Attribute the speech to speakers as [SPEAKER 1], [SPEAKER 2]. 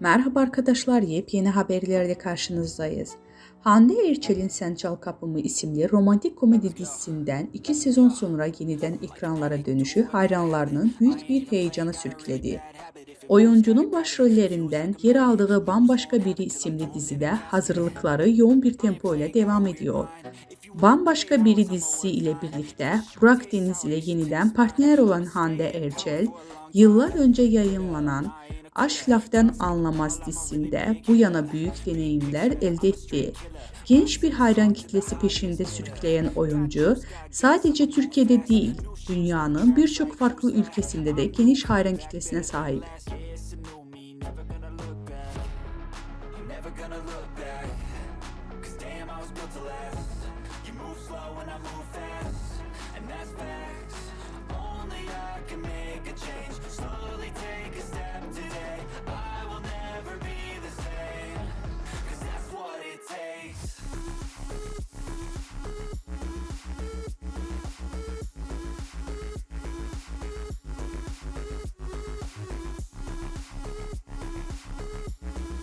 [SPEAKER 1] Merhaba arkadaşlar, yepyeni haberlerle karşınızdayız. Hande Erçel'in Sen Çal Kapımı isimli romantik komedi dizisinden iki sezon sonra yeniden ekranlara dönüşü hayranlarının büyük bir heyecana sürükledi. Oyuncunun başrollerinden yer aldığı Bambaşka Biri isimli dizide hazırlıkları yoğun bir tempo ile devam ediyor. Bambaşka Biri dizisi ile birlikte Burak Deniz ile yeniden partner olan Hande Erçel, yıllar önce yayınlanan Aşk Laftan Anlamaz dizisinde bu yana büyük deneyimler elde etti. Genç bir hayran kitlesi peşinde sürükleyen oyuncu sadece Türkiye'de değil, dünyanın birçok farklı ülkesinde de geniş hayran kitlesine sahip.
[SPEAKER 2] never gonna look back Cause damn I was built to last